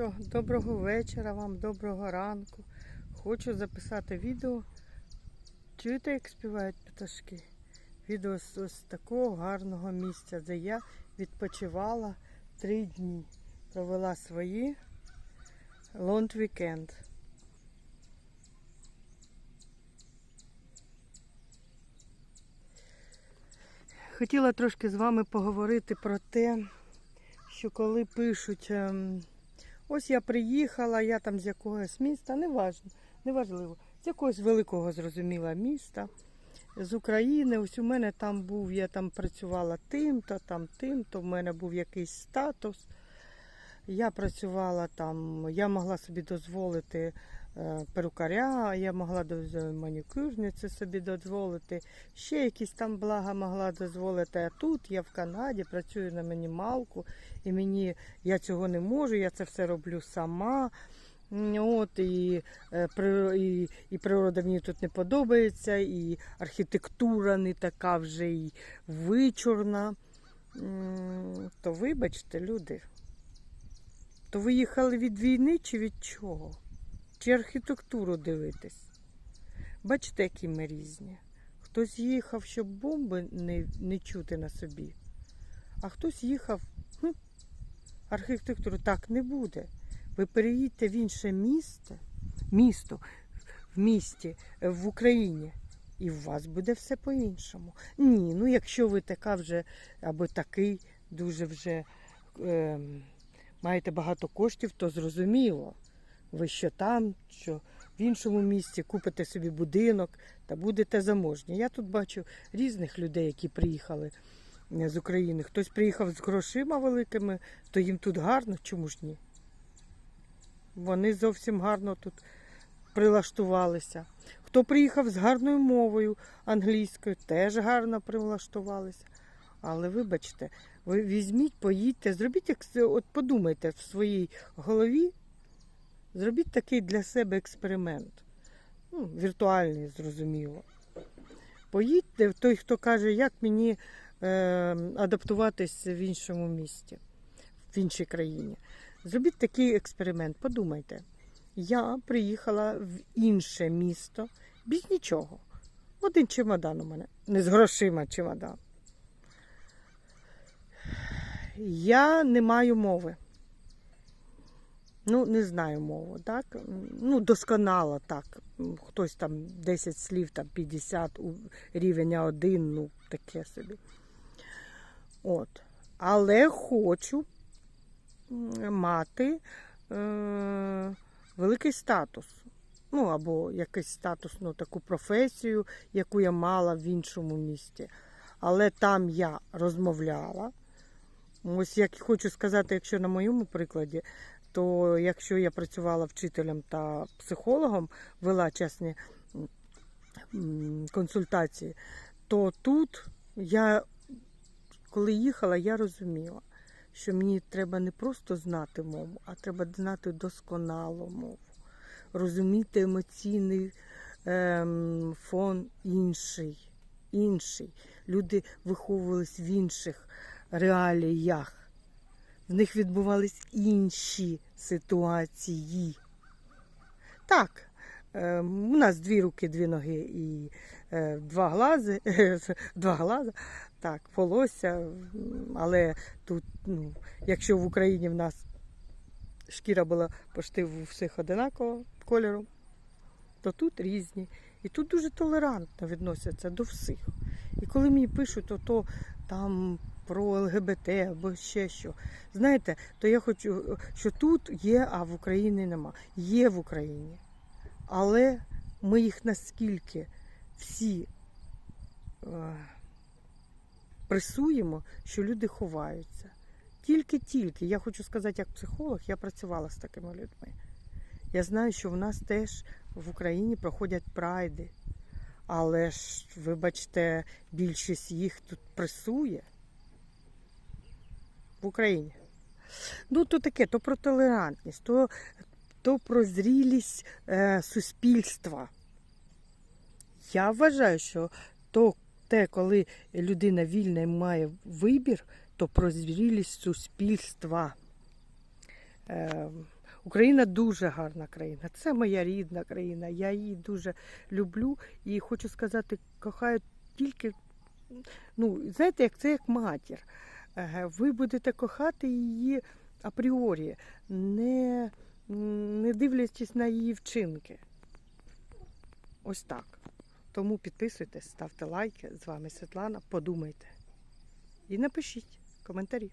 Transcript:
що, доброго вечора вам, доброго ранку. Хочу записати відео. Чуєте, як співають пташки? Відео з ось такого гарного місця, де я відпочивала три дні. Провела свої лонд вікенд. Хотіла трошки з вами поговорити про те, що коли пишуть, ем, ось я приїхала, я там з якогось міста, неважно, неважливо, з якогось великого зрозуміла міста, з України, ось у мене там був, я там працювала тим-то, там тим-то, в мене був якийсь статус. Я працювала там, я могла собі дозволити перукаря, я могла манікюрниці собі дозволити, ще якісь там блага могла дозволити. А тут я в Канаді працюю на мінімалку, і мені я цього не можу, я це все роблю сама. От, і, е, і, і природа мені тут не подобається, і архітектура не така вже і вичурна. То вибачте, люди. То ви їхали від війни чи від чого? Чи архітектуру дивитись? Бачите, які ми різні. Хтось їхав, щоб бомби не, не чути на собі, а хтось їхав, хм, архітектуру так не буде. Ви переїдьте в інше місто, місто в місті, е, в Україні, і у вас буде все по-іншому. Ні, ну якщо ви така вже або такий дуже вже. ем, маєте багато коштів, то зрозуміло. Ви що там, що в іншому місці купите собі будинок та будете заможні. Я тут бачу різних людей, які приїхали е, з України. Хтось приїхав з грошима великими, то їм тут гарно, чому ж ні? Вони зовсім гарно тут прилаштувалися. Хто приїхав з гарною мовою англійською, теж гарно прилаштувалися. Але вибачте, ви візьміть, поїдьте, зробіть, як от подумайте в своїй голові, зробіть такий для себе експеримент. Ну, віртуальний, зрозуміло. Поїдьте, той, хто каже, як мені е, адаптуватись в іншому місті, в іншій країні. Зробіть такий експеримент, подумайте. Я приїхала в інше місто без нічого. Один чемодан у мене, не з грошима чемодан. Я не маю мови. Ну, не знаю мову, так? Ну, досконало так. Хтось там 10 слів, там 50, у рівень 1, ну, таке собі. От. Але хочу мати е- великий статус. Ну, або якийсь статусну таку професію, яку я мала в іншому місті. Але там я розмовляла. Ось як хочу сказати, якщо на моєму прикладі, то якщо я працювала вчителем та психологом, вела чесні консультації, то тут я, коли їхала, я розуміла, що мені треба не просто знати мову, а треба знати досконалу мову, розуміти емоційний ем, фон інший. інший. Люди виховувались в інших реаліях. В них відбувались інші ситуації. Так, е, у нас дві руки, дві ноги і е, два глази, два глаза, так, волосся, але тут, ну, якщо в Україні в нас шкіра була почти у всіх одинакового кольору, то тут різні. І тут дуже толерантно відносяться до всіх. І коли мені пишуть, ото там про ЛГБТ або ще що. Знаєте, то я хочу, що тут є, а в Україні нема. Є в Україні. Але ми їх наскільки всі е, пресуємо, що люди ховаються. Тільки-тільки, я хочу сказати, як психолог, я працювала з такими людьми. Я знаю, що в нас теж в Україні проходять прайди. Але ж, вибачте, більшість їх тут пресує в Україні. Ну, то таке, то про толерантність, то, то про зрілість е, суспільства. Я вважаю, що то те, коли людина вільна і має вибір, то про зрілість суспільства. Е, Україна дуже гарна країна. Це моя рідна країна. Я її дуже люблю і хочу сказати, кохаю тільки. Ну, знаєте, як це як матір. Ви будете кохати її апріорі, не, не дивлячись на її вчинки. Ось так. Тому підписуйтесь, ставте лайки. З вами Світлана. Подумайте. І напишіть коментарі.